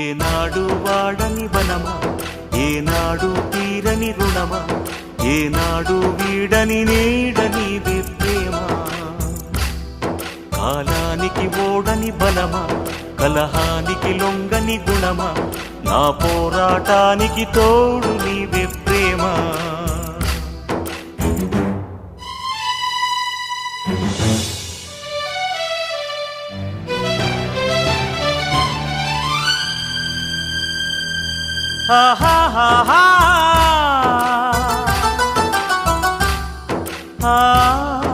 ఏనాడు వాడని వనమా? ఏనాడు తీరని రుణమా? ఏనాడు వీడని నీడని ప్రేమా కాలానికి ఓడని బలమా? కలహానికి లొంగని గుణమా? నా పోరాటానికి తోడు ha ha ha ha ha